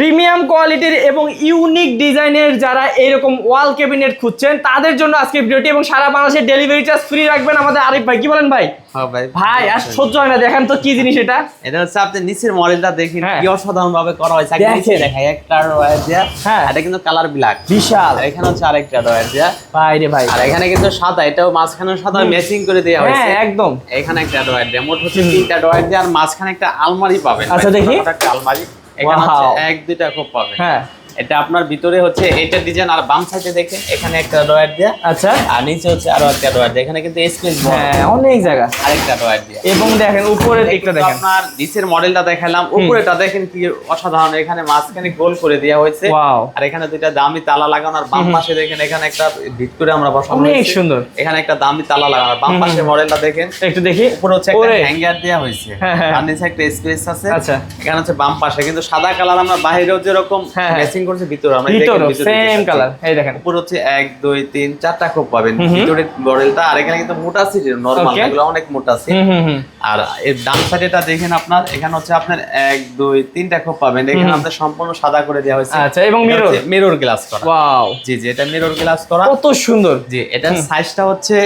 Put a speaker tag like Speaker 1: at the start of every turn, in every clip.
Speaker 1: Premium কোয়ালিটির এবং unique ডিজাইনের যারা এরকম ওয়াল ক্যাবিনেট খুঁজছেন তাদের জন্য আজকে ভিডিওটি এবং সারা বাংলাদেশের ডেলিভারি চার্জ ফ্রি রাখবেন আমাদের আরিফ ভাই। কি বলেন ভাই?
Speaker 2: হ্যাঁ ভাই
Speaker 1: ভাই আর সহ্য হয় না দেখেন তো কি জিনিস এটা।
Speaker 2: এটা হচ্ছে আপনি নিচের মডেলটা দেখেন
Speaker 1: হ্যাঁ।
Speaker 2: কি অসাধারণ ভাবে করা হয়েছে।
Speaker 1: দেখেন।
Speaker 2: দেখাই একটা ডয়ার দেয়া
Speaker 1: হ্যাঁ।
Speaker 2: এটা কিন্তু কালার ব্ল্যাক
Speaker 1: বিশাল।
Speaker 2: এখানে হচ্ছে আরেকটা ডয়ার দেয়া
Speaker 1: ভাই রে ভাই।
Speaker 2: আর এখানে কিন্তু সাদা এটাও মাঝখানে সাদা ম্যাচিং করে দেওয়া
Speaker 1: হ্যাঁ একদম।
Speaker 2: এখানে একটা ডয়ার দেয়া মোট হচ্ছে তিনটা ডয়ার দেয়া আর মাঝখানে একটা আলমারি পাবেন।
Speaker 1: আচ্ছা, দেখি।
Speaker 2: একটা আলমারি। এখানে হচ্ছে. এক দুইটা খুব পাবেন
Speaker 1: হ্যাঁ
Speaker 2: এটা আপনার ভিতরে হচ্ছে এটা ডিজাইন আর বাম সাইডে দেখেন এখানে একটা ডয়ার দেয়া।
Speaker 1: আচ্ছা।
Speaker 2: আর নিচে হচ্ছে আরও একটা ডয়ার দেয়া। এখানে কিন্তু স্পেস
Speaker 1: হ্যাঁ অনেক জায়গা
Speaker 2: আরেকটা ডয়ার দেয়া।
Speaker 1: এবং দেখেন উপরের দিকটা দেখেন।
Speaker 2: আপনার নিচের মডেলটা দেখালাম। উপরেটা দেখেন কি অসাধারণ। এখানে মাঝখানে গোল করে দেওয়া হয়েছে।
Speaker 1: Wow.
Speaker 2: আর এখানে দুইটা দামি তালা লাগানো। আর বাম পাশে দেখেন এখানে একটা ভিত করে আমরা বসানো
Speaker 1: অনেক সুন্দর।
Speaker 2: এখানে একটা দামি তালা লাগানো। আর বাম পাশে মডেলটা দেখেন।
Speaker 1: একটু দেখি।
Speaker 2: উপরে হচ্ছে একটা হ্যাঙ্গার দেওয়া হয়েছে।
Speaker 1: হ্যাঁ, হ্যাঁ।
Speaker 2: আর নিচে একটা স্পেস আছে।
Speaker 1: আচ্ছা।
Speaker 2: এখানে হচ্ছে বাম পাশে। কিন্তু সাদা কালার আমরা বাইরেও যেরকম
Speaker 1: হ্যাঁ, হ্যাঁ।
Speaker 2: ম্যাচিং করছে ভিতরে আমরা দেখেন ভিতরে
Speaker 1: সেম কালার এই দেখেন।
Speaker 2: উপর হচ্ছে এক দুই তিন চারটা খোপ পাবেন। ভিতরে মডেলটা আর এখানে কিন্তু মোটা আছে নরমাল. এগুলো অনেক মোটা সিট
Speaker 1: হুম।
Speaker 2: আর এর ডান সাইডেটা দেখেন আপনার এখানে হচ্ছে আপনার এক দুই তিনটা খোপ পাবেন। এখানে আপনার সম্পূর্ণ সাদা করে দেওয়া হয়েছে।
Speaker 1: আচ্ছা, এবং mirror?
Speaker 2: মিরর গ্লাস করা।
Speaker 1: ওয়াও।
Speaker 2: জি জি এটা মিরর গ্লাস করা।
Speaker 1: কত সুন্দর।
Speaker 2: জি এটার সাইজটা হচ্ছে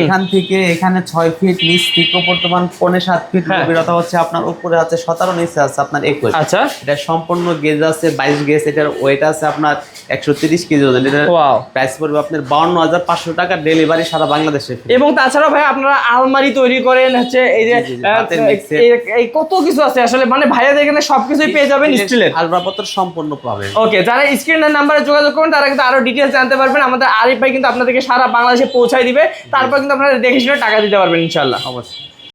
Speaker 2: এখান থেকে এখানে ছয় ফিট নিচ থেকে বর্তমান পৌনে সাত ফিট। গভীরতা হচ্ছে আপনার উপরে আছে সতেরো নিচে আছে আপনার একুশ।
Speaker 1: আচ্ছা।
Speaker 2: এটা সম্পূর্ণ গেজ আছে বাইশ গেজ এটার ওয়েট আছে আপনার একশো তিরিশ কেজি ওজন। প্রাইস পড়বে আপনার বাউন্ন হাজার পাঁচশো টাকা ডেলিভারি সারা বাংলাদেশে।
Speaker 1: এবং তাছাড়াও ভাই আপনারা আলমারি তৈরি করেন হচ্ছে এই যে। এই- কত কিছু আছে আসলে মানে ভাইয়াদের এখানে সবকিছুই পেয়ে যাবেন স্টিলের।
Speaker 2: আসবাবপত্র সম্পূর্ণ পাবেন।
Speaker 1: ওকে যারা স্ক্রিনের নাম্বারে যোগাযোগ করবেন তারা কিন্তু আরও ডিটেলস জানতে পারবেন। আমাদের আরিফ ভাই কিন্তু আপনাদেরকে সারা বাংলাদেশে পৌঁছায় দিবে। তারপর কিন্তু আপনারা দেখে শুনে টাকা দিতে পারবেন ইনশাল্লাহ
Speaker 2: অবশ্যই।